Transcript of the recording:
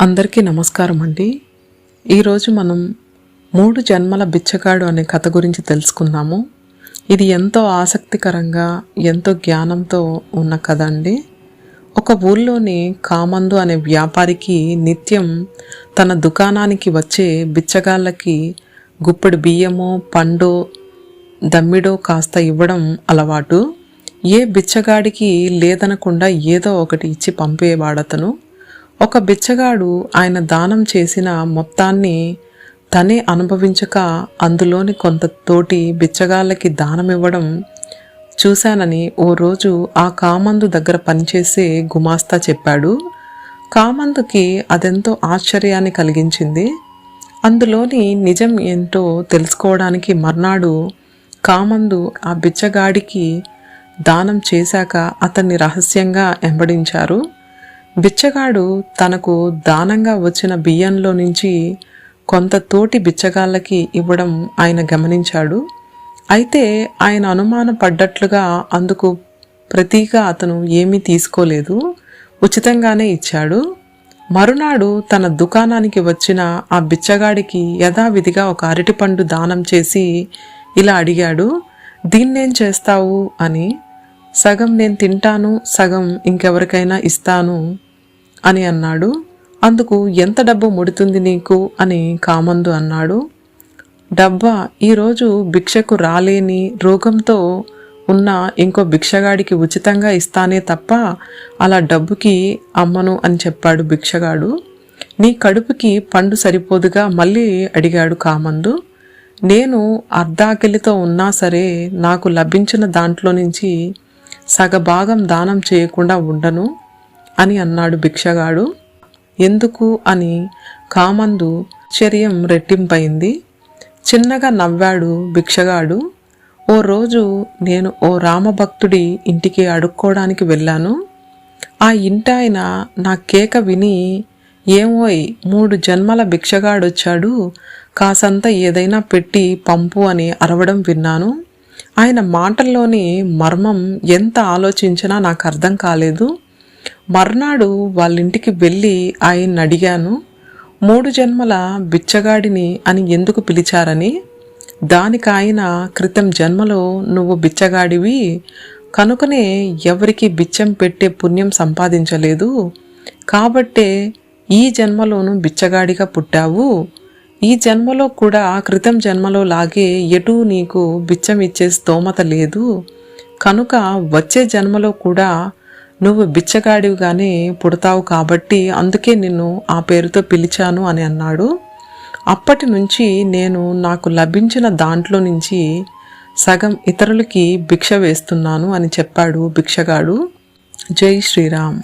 అందరికీ నమస్కారం అండి. ఈరోజు మనం మూడు జన్మల బిచ్చగాడు అనే కథ గురించి తెలుసుకుందాము. ఇది ఎంతో ఆసక్తికరంగా ఎంతో జ్ఞానంతో ఉన్న కథ అండి. ఒక ఊళ్ళోని కామందు అనే వ్యాపారికి నిత్యం తన దుకాణానికి వచ్చే బిచ్చగాళ్ళకి గుప్పెడు బియ్యమో పండో దమ్మిడో కాస్త ఇవ్వడం అలవాటు. ఏ బిచ్చగాడికి లేదనకుండా ఏదో ఒకటి ఇచ్చి పంపేవాడతను. ఒక బిచ్చగాడు ఆయన దానం చేసిన మొత్తాన్ని తనే అనుభవించక అందులోని కొంత తోటి బిచ్చగాళ్ళకి దానం ఇవ్వడం చూశానని ఓ రోజు ఆ కామందు దగ్గర పనిచేసే గుమాస్తా చెప్పాడు. కామందుకి అదెంతో ఆశ్చర్యాన్ని కలిగించింది. అందులోని నిజం ఏంటో తెలుసుకోవడానికి మర్నాడు కామందు ఆ బిచ్చగాడికి దానం చేశాక అతన్ని రహస్యంగా వెంబడించారు. బిచ్చగాడు తనకు దానంగా వచ్చిన బియ్యంలో నుంచి కొంత తోటి బిచ్చగాళ్ళకి ఇవ్వడం ఆయన గమనించాడు. అయితే ఆయన అనుమానం పడ్డట్లుగా అందుకు ప్రతిగా అతను ఏమీ తీసుకోలేదు. ఉచితంగానే ఇచ్చాడు. మరునాడు తన దుకాణానికి వచ్చిన ఆ బిచ్చగాడికి యథావిధిగా ఒక అరటిపండు దానం చేసి ఇలా అడిగాడు దీన్నేం చేస్తావు? అని. సగం నేను తింటాను సగం ఇంకెవరికైనా ఇస్తాను అని అన్నాడు. అందుకు ఎంత డబ్బు ముడుతుంది నీకు అని కామందు అన్నాడు. డబ్బా ఈరోజు భిక్షకు రాలేని రోగంతో ఉన్న ఇంకో భిక్షగాడికి ఉచితంగా ఇస్తానే తప్ప అలా డబ్బుకి అమ్మను అని చెప్పాడు భిక్షగాడు. నీ కడుపుకి పండు సరిపోదుగా మళ్ళీ అడిగాడు కామందు. నేను అర్ధాకిలితో ఉన్నా సరే నాకు లభించిన దాంట్లో నుంచి సగభాగం దానం చేయకుండా ఉండను అని అన్నాడు భిక్షగాడు. ఎందుకు అని కామందు చర్యం రెట్టింపైంది. చిన్నగా నవ్వాడు భిక్షగాడు. ఓ రోజు నేను ఓ రామభక్తుడి ఇంటికి అడుక్కోవడానికి వెళ్ళాను. ఆ ఇంటాయన నా కేక విని ఏమోయ్ మూడు జన్మల భిక్షగాడొచ్చాడు. కాసంత ఏదైనా పెట్టి పంపు అని అరవడం విన్నాను. ఆయన మాటల్లోని మర్మం ఎంత ఆలోచించినా నాకు అర్థం కాలేదు. మర్నాడు వాళ్ళింటికి వెళ్ళి ఆయన్ని అడిగాను మూడు జన్మల బిచ్చగాడిని అని ఎందుకు పిలిచారని? దానికి ఆయన క్రితం జన్మలో నువ్వు బిచ్చగాడివి. కనుకనే ఎవరికి బిచ్చం పెట్టే పుణ్యం సంపాదించలేదు. కాబట్టే ఈ జన్మలోనూ బిచ్చగాడిగా పుట్టావు. ఈ జన్మలో కూడా క్రితం జన్మలో లాగే ఎటూ నీకు బిచ్చం ఇచ్చే స్తోమత లేదు. కనుక వచ్చే జన్మలో కూడా నువ్వు బిచ్చగాడివిగానే పుడతావు కాబట్టి అందుకే నిన్ను ఆ పేరుతో పిలిచాను అని అన్నాడు. అప్పటి నుంచి నేను నాకు లభించిన దాంట్లో నుంచి సగం ఇతరులకి భిక్ష వేస్తున్నాను అని చెప్పాడు భిక్షగాడు. జై శ్రీరామ్.